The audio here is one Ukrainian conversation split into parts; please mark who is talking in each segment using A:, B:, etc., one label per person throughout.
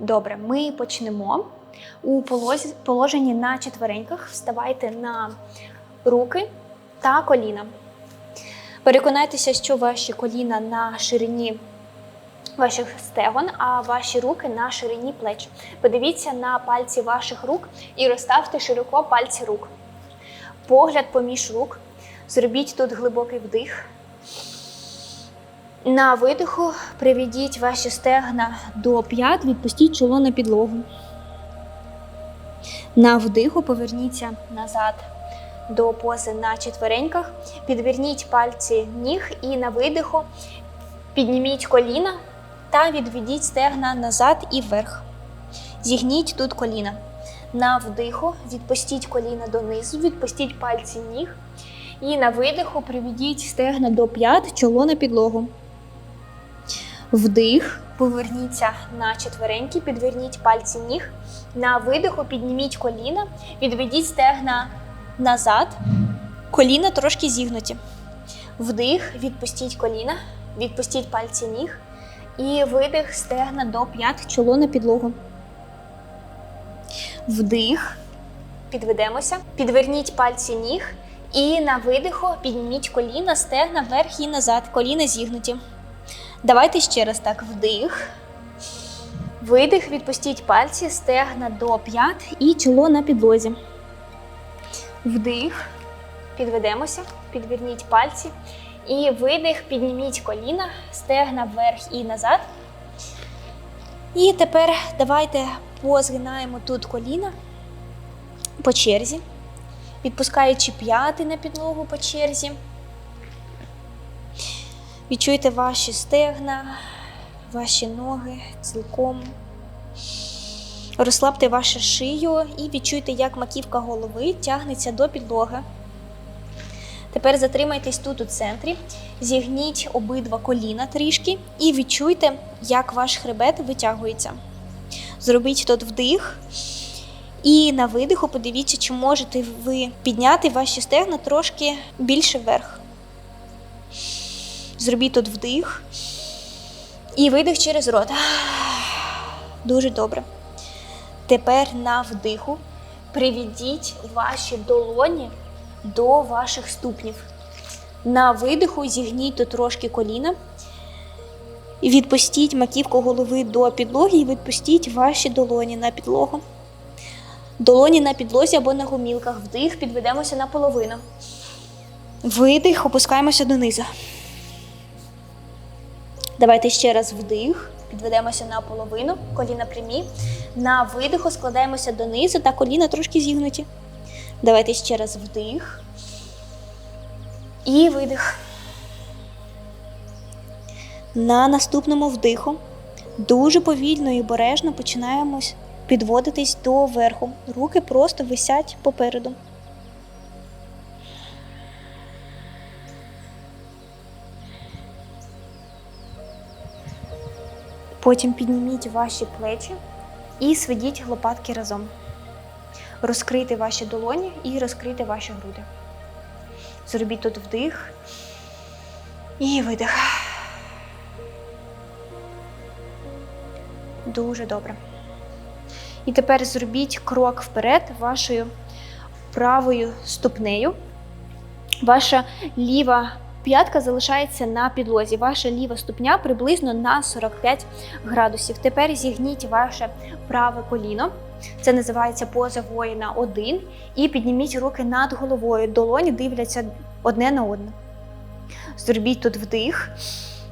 A: Добре, ми почнемо. У положенні на четвереньках вставайте на руки та коліна. Переконайтеся, що ваші коліна на ширині ваших стегон, а ваші руки на ширині плеч. Подивіться на пальці ваших рук і розставте широко пальці рук. Погляд поміж рук. Зробіть тут глибокий вдих. На видиху приведіть ваші стегна до п'ят, відпустіть чоло на підлогу. На вдиху поверніться назад до пози на четвереньках. Підверніть пальці ніг і на видиху підніміть коліна та відведіть стегна назад і вверх. Зігніть тут коліна. На вдиху відпустіть коліна донизу, відпустіть пальці ніг. І на видиху приведіть стегна до п'ят, чоло на підлогу. Вдих, поверніться на четвереньки, підверніть пальці ніг. На видиху підніміть коліна, відведіть стегна назад, коліна трошки зігнуті. Вдих, відпустіть коліна, відпустіть пальці ніг. І видих стегна до п'ят, чоло на підлогу. Вдих, підведемося, підверніть пальці ніг. І на видиху підніміть коліна, стегна вверх і назад, коліна зігнуті. Давайте ще раз так. Вдих. Видих, відпустіть пальці, стегна до п'ят і чоло на підлозі. Вдих. Підведемося, підверніть пальці. І видих, підніміть коліна, стегна вверх і назад. І тепер давайте позгинаємо тут коліна по черзі, відпускаючи п'яти на підлогу по черзі. Відчуйте ваші стегна, ваші ноги цілком. Розслабте вашу шию і відчуйте, як маківка голови тягнеться до підлоги. Тепер затримайтесь тут у центрі, зігніть обидва коліна трішки і відчуйте, як ваш хребет витягується. Зробіть тут вдих. І на видиху подивіться, чи можете ви підняти ваші стегна трошки більше вверх. Зробіть тут вдих і видих через рот. Дуже добре. Тепер на вдиху приведіть ваші долоні до ваших ступнів. На видиху зігніть тут трошки коліна. Відпустіть маківку голови до підлоги і відпустіть ваші долоні на підлогу. Долоні на підлозі або на гумілках. Вдих, підведемося на половину. Видих, опускаємося донизу. Давайте ще раз вдих, підведемося на половину, коліна прямі. На видиху складаємося донизу та коліна трошки зігнуті. Давайте ще раз вдих. І видих. На наступному вдиху дуже повільно і обережно починаємо підводитись до верху. Руки просто висять попереду. Потім підніміть ваші плечі і сведіть лопатки разом. Розкрийте ваші долоні і розкрийте ваші груди. Зробіть тут вдих і видих. Дуже добре. І тепер зробіть крок вперед вашою правою ступнею. Ваша ліва п'ятка залишається на підлозі. Ваша ліва ступня приблизно на 45 градусів. Тепер зігніть ваше праве коліно. Це називається поза воїна 1. І підніміть руки над головою. Долоні дивляться одне на одне. Зробіть тут вдих,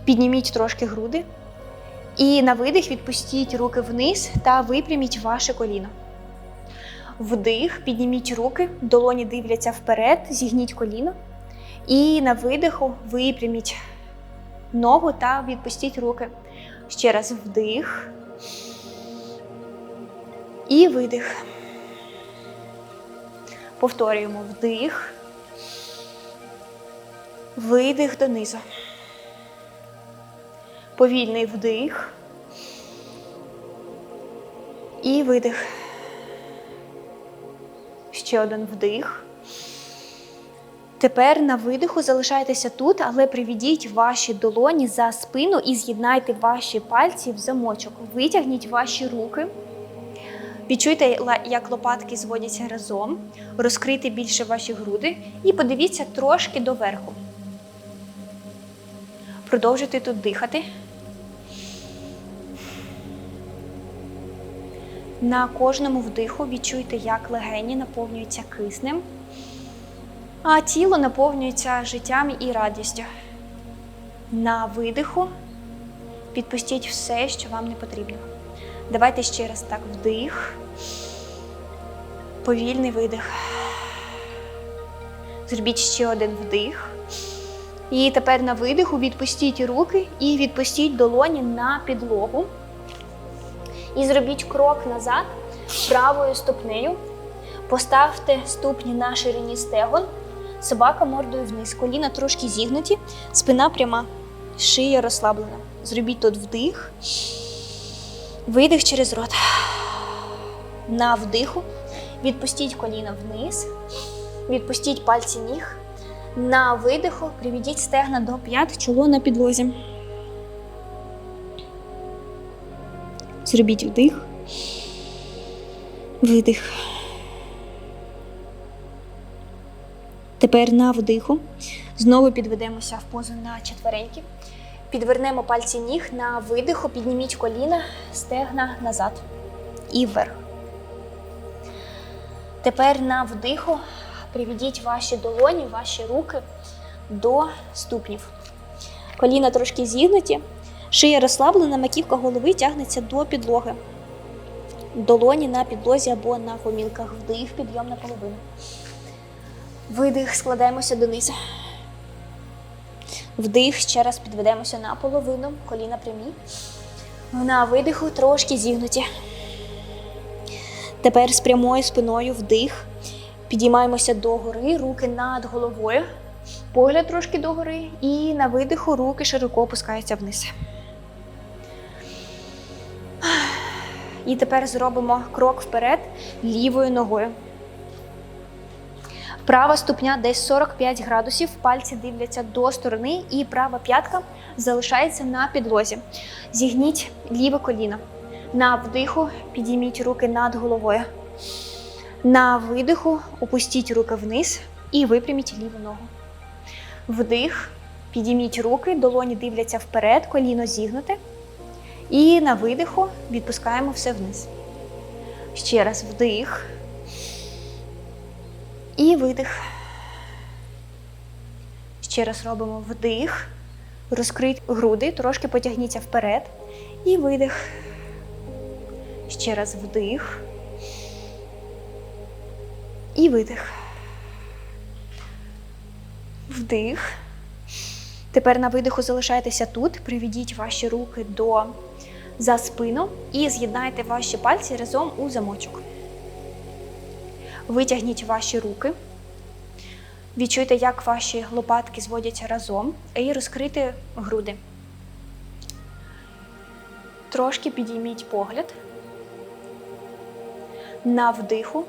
A: підніміть трошки груди. І на видих відпустіть руки вниз та випряміть ваше коліно. Вдих, підніміть руки, долоні дивляться вперед, зігніть коліно. І на видиху випряміть ногу та відпустіть руки. Ще раз вдих. І видих. Повторюємо вдих. Видих донизу. Повільний вдих. І видих. Ще один вдих. Тепер на видиху залишайтеся тут, але приведіть ваші долоні за спину і з'єднайте ваші пальці в замочок. Витягніть ваші руки. Відчуйте, як лопатки зводяться разом, розкрийте більше ваші груди і подивіться трошки доверху. Продовжуйте тут дихати. На кожному вдиху відчуйте, як легені наповнюються киснем, а тіло наповнюється життям і радістю. На видиху відпустіть все, що вам не потрібно. Давайте ще раз так вдих, повільний видих. Зробіть ще один вдих. І тепер на видиху відпустіть руки і відпустіть долоні на підлогу. І зробіть крок назад правою ступнею. Поставте ступні на ширині стегон, собака мордою вниз, коліна трошки зігнуті, спина пряма, шия розслаблена. Зробіть тут вдих, видих через рот. На вдиху відпустіть коліна вниз, відпустіть пальці ніг. На видиху приведіть стегна до п'ят, чоло на підлозі. Зробіть вдих, видих. Тепер на вдиху. Знову підведемося в позу на четвереньки. Підвернемо пальці ніг на видиху, підніміть коліна, стегна назад і вверх. Тепер на вдиху приведіть ваші долоні, ваші руки до ступнів. Коліна трошки зігнуті, шия розслаблена, маківка голови тягнеться до підлоги. Долоні на підлозі або на комінках. Вдих, підйом на половину. Видих, складаємося донизу. Вдих, ще раз підведемося на половину, коліна прямі. На видиху трошки зігнуті. Тепер з прямою спиною вдих. Підіймаємося догори, руки над головою. Погляд трошки догори. І на видиху руки широко опускаються вниз. І тепер зробимо крок вперед лівою ногою. Права ступня десь 45 градусів, пальці дивляться до сторони, і права п'ятка залишається на підлозі. Зігніть ліве коліно. На вдиху підійміть руки над головою. На видиху опустіть руки вниз і випряміть ліву ногу. Вдих, підійміть руки, долоні дивляться вперед, коліно зігнуте. І на видиху відпускаємо все вниз. Ще раз вдих. І видих. Ще раз робимо вдих. Розкрить груди, трошки потягніться вперед. І видих. Ще раз вдих. І видих. Вдих. Тепер на видиху залишайтеся тут. Приведіть ваші руки до за спину і з'єднайте ваші пальці разом у замочок. Витягніть ваші руки. Відчуйте, як ваші лопатки зводяться разом, і розкрийте груди. Трошки підійміть погляд. На вдиху.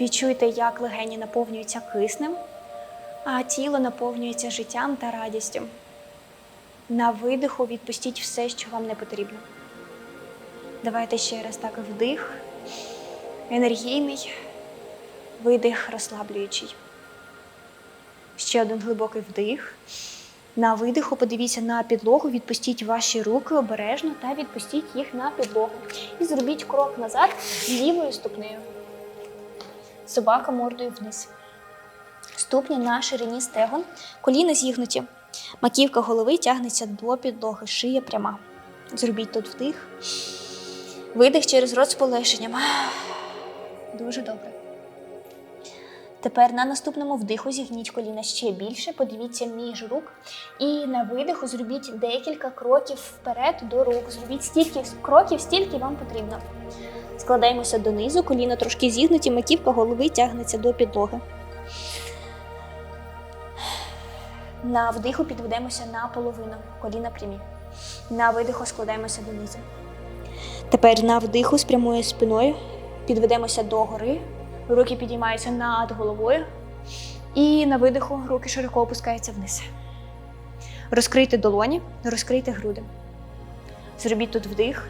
A: Відчуйте, як легені наповнюються киснем, а тіло наповнюється життям та радістю. На видиху відпустіть все, що вам не потрібно. Давайте ще раз так вдих, енергійний, видих, розслаблюючий. Ще один глибокий вдих. На видиху подивіться на підлогу, відпустіть ваші руки обережно та відпустіть їх на підлогу. І зробіть крок назад лівою ступнею. Собака мордою вниз. Ступні на ширині стегон, коліна зігнуті. Маківка голови тягнеться до підлоги, шия пряма. Зробіть тут вдих. Видих через рот з полегшенням. Дуже добре. Тепер на наступному вдиху зігніть коліна ще більше, подивіться між рук. І на видиху зробіть декілька кроків вперед до рук. Зробіть стільки кроків, стільки вам потрібно. Складаємося донизу, коліна трошки зігнуті, маківка голови тягнеться до підлоги. На вдиху підведемося на половину, коліна прямі. На видиху складаємося донизу. Тепер на вдиху з прямою спиною підведемося догори, руки підіймаються над головою. І на видиху руки широко опускаються вниз. Розкрийте долоні, розкрийте груди. Зробіть тут вдих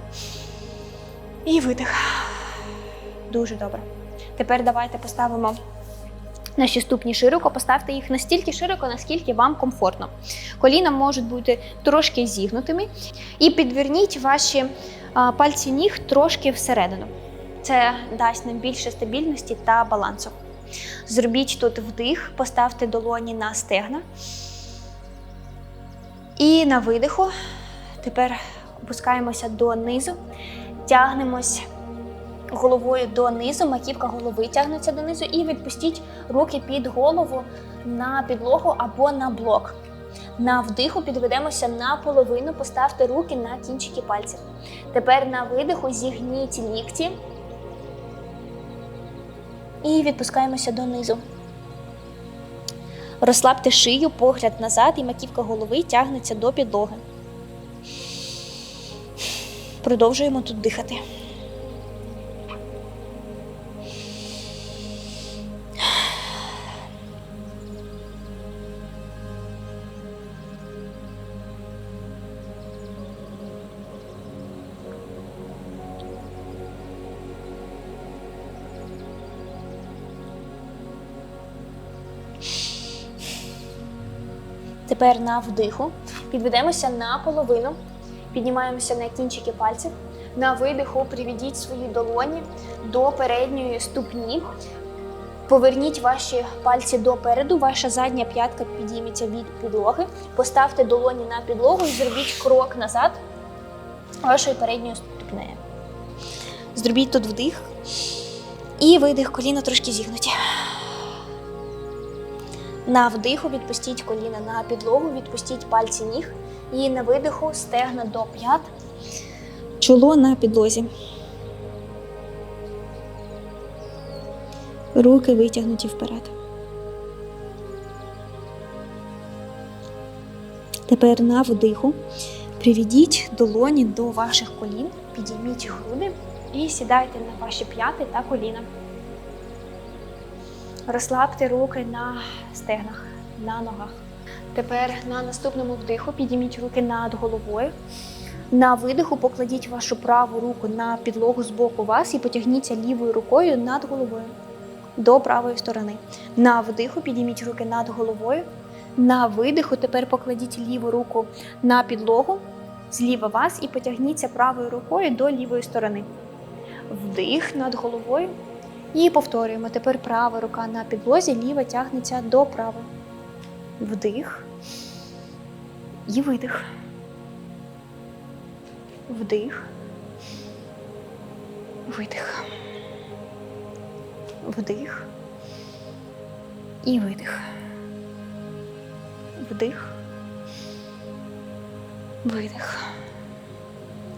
A: і видих. Дуже добре. Тепер давайте поставимо наші ступні широко, поставте їх настільки широко, наскільки вам комфортно. Коліна можуть бути трошки зігнутими. І підверніть ваші пальці ніг трошки всередину. Це дасть нам більше стабільності та балансу. Зробіть тут вдих, поставте долоні на стегна. І на видиху. Тепер опускаємося донизу, тягнемось головою донизу, маківка голови тягнеться донизу, і відпустіть руки під голову на підлогу або на блок. На вдиху підведемося наполовину, поставте руки на кінчики пальців. Тепер на видиху зігніть лікті і відпускаємося донизу. Розслабте шию, погляд назад, і маківка голови тягнеться до підлоги. Продовжуємо тут дихати. Тепер на вдиху підведемося на половину, піднімаємося на кінчики пальців. На видиху приведіть свої долоні до передньої ступні. Поверніть ваші пальці допереду, ваша задня п'ятка підійметься від підлоги. Поставте долоні на підлогу і зробіть крок назад вашою передньою ступнею. Зробіть тут вдих і видих, коліна трошки зігнуті. На вдиху відпустіть коліна на підлогу, відпустіть пальці ніг. І на видиху стегна до п'ят. Чоло на підлозі. Руки витягнуті вперед. Тепер на вдиху приведіть долоні до ваших колін, підійміть груди і сідайте на ваші п'яти та коліна. Розслабте руки на стегнах, на ногах. Тепер на наступному вдиху підійміть руки над головою. На видиху покладіть вашу праву руку на підлогу з боку вас і потягніться лівою рукою над головою до правої сторони. На вдиху підійміть руки над головою. На видиху тепер покладіть ліву руку на підлогу зліва вас і потягніться правою рукою до лівої сторони. Вдих над головою. І повторюємо. Тепер права рука на підлозі, ліва тягнеться до правої. Вдих. І видих. Вдих. Видих. Вдих. І видих. Вдих. Видих.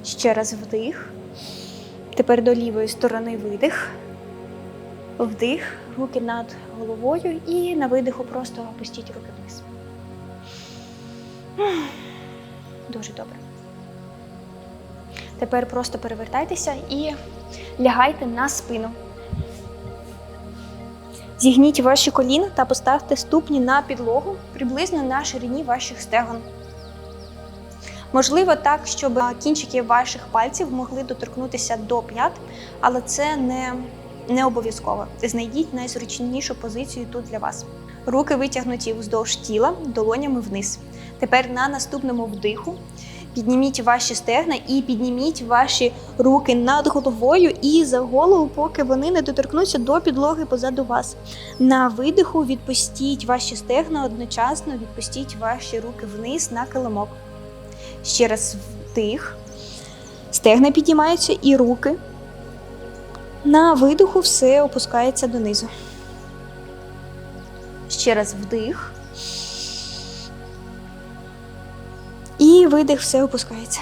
A: Ще раз вдих. Тепер до лівої сторони видих. Вдих, руки над головою і на видиху просто опустіть руки вниз. Дуже добре. Тепер просто перевертайтеся і лягайте на спину. Зігніть ваші коліна та поставте ступні на підлогу приблизно на ширині ваших стегон. Можливо, так, щоб кінчики ваших пальців могли доторкнутися до п'ят, але це не не обов'язково. Знайдіть найзручнішу позицію тут для вас. Руки витягнуті вздовж тіла, долонями вниз. Тепер на наступному вдиху підніміть ваші стегна і підніміть ваші руки над головою і за голову, поки вони не доторкнуться до підлоги позаду вас. На видиху відпустіть ваші стегна одночасно, відпустіть ваші руки вниз на килимок. Ще раз вдих. Стегна піднімаються і руки на видиху все опускається донизу. Ще раз вдих. І видих, все опускається.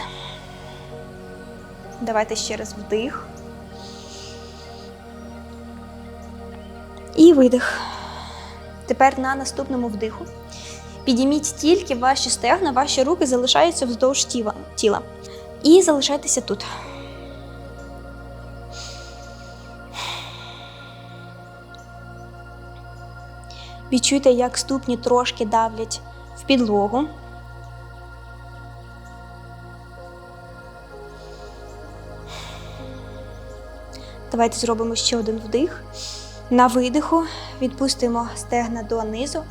A: Давайте ще раз вдих. І видих. Тепер на наступному вдиху. Підійміть тільки ваші стегна, ваші руки залишаються вздовж тіла. І залишайтеся тут. Відчуйте, як ступні трошки давлять в підлогу. Давайте зробимо ще один вдих. На видиху відпустимо стегна донизу.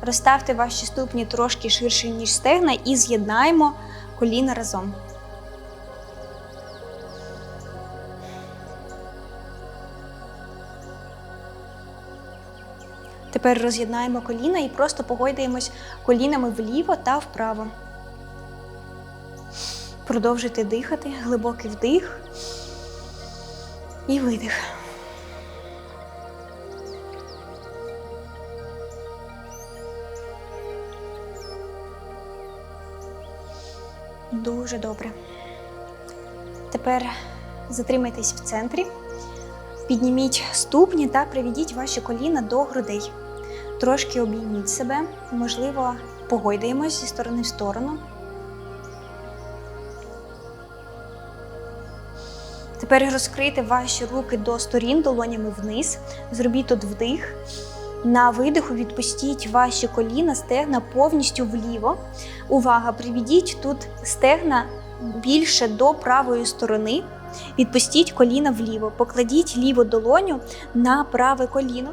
A: Розставте ваші ступні трошки ширше, ніж стегна, і з'єднаємо коліна разом. Тепер роз'єднаємо коліна і просто погойдаємось колінами вліво та вправо. Продовжуйте дихати, глибокий вдих і видих. Дуже добре. Тепер затримайтесь в центрі, підніміть ступні та приведіть ваші коліна до грудей. Трошки обійміть себе, можливо, погойдаємось зі сторони в сторону. Тепер розкрийте ваші руки до сторін долонями вниз. Зробіть тут вдих. На видиху відпустіть ваші коліна, стегна повністю вліво. Увага! Приведіть тут стегна більше до правої сторони. Відпустіть коліна вліво. Покладіть ліву долоню на праве коліно.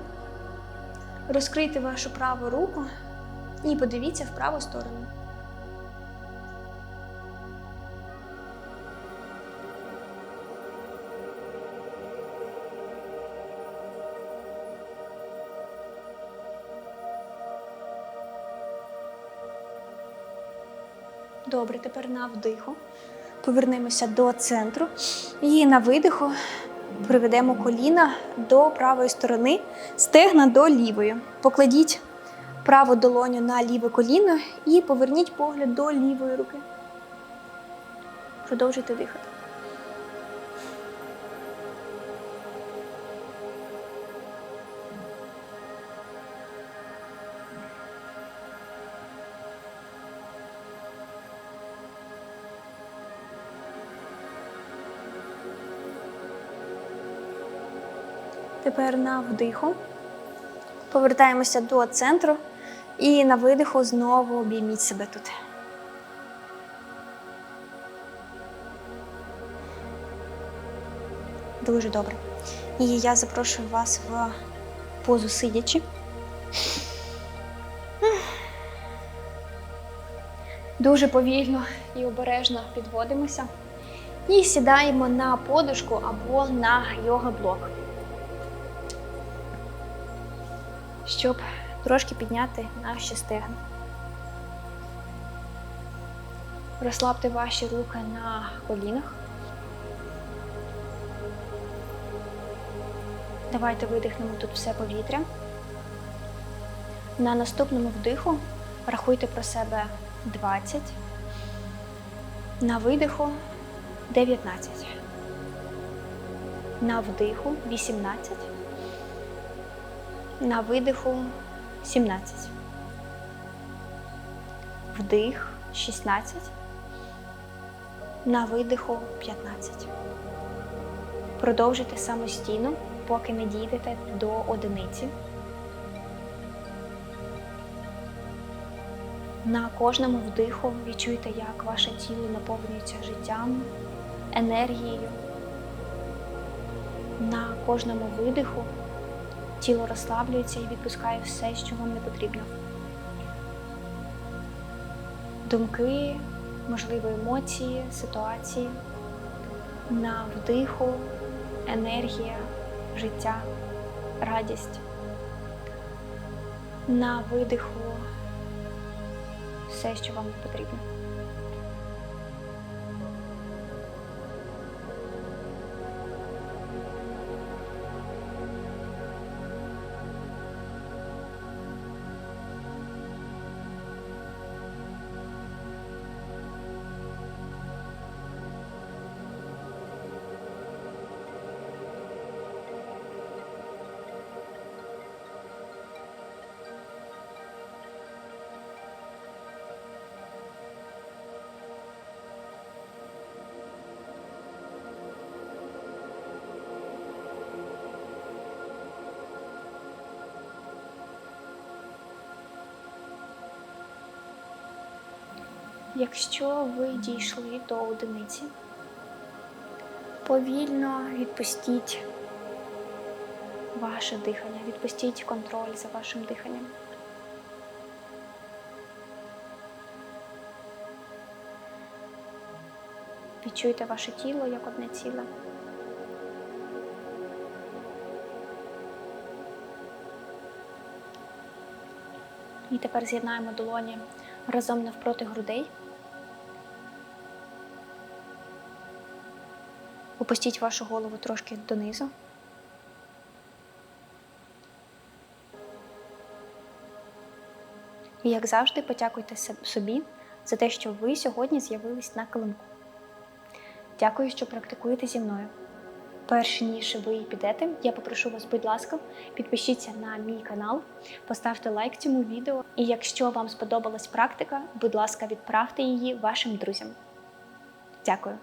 A: Розкрийте вашу праву руку і подивіться в праву сторону. Добре, тепер на вдиху. Повернемося до центру. І на видиху приведемо коліна до правої сторони, стегна до лівої. Покладіть праву долоню на ліве коліно і поверніть погляд до лівої руки. Продовжуйте дихати. Тепер на вдиху. Повертаємося до центру і на видиху знову обійміть себе тут. Дуже добре. І я запрошую вас в позу сидячи. Дуже повільно і обережно підводимося і сідаємо на подушку або на йога-блок. Щоб трошки підняти наші стегна. Розслабте ваші руки на колінах. Давайте видихнемо тут все повітря. На наступному вдиху рахуйте про себе 20. На видиху 19. На вдиху 18. На видиху 17. Вдих 16. На видиху 15. Продовжуйте самостійно, поки не дійдете до одиниці. На кожному вдиху відчуйте, як ваше тіло наповнюється життям, енергією. На кожному видиху тіло розслаблюється і відпускає все, що вам не потрібно. Думки, можливо, емоції, ситуації, на вдиху, енергія, життя, радість, на видиху все, що вам не потрібно. Якщо ви дійшли до одиниці, повільно відпустіть ваше дихання, відпустіть контроль за вашим диханням. Відчуйте ваше тіло як одне ціле. І тепер з'єднаємо долоні разом навпроти грудей. Опустіть вашу голову трошки донизу. І як завжди, подякуйте собі за те, що ви сьогодні з'явились на килимку. Дякую, що практикуєте зі мною. Перш ніж ви підете, я попрошу вас, будь ласка, підпишіться на мій канал, поставте лайк цьому відео. І якщо вам сподобалась практика, будь ласка, відправте її вашим друзям. Дякую.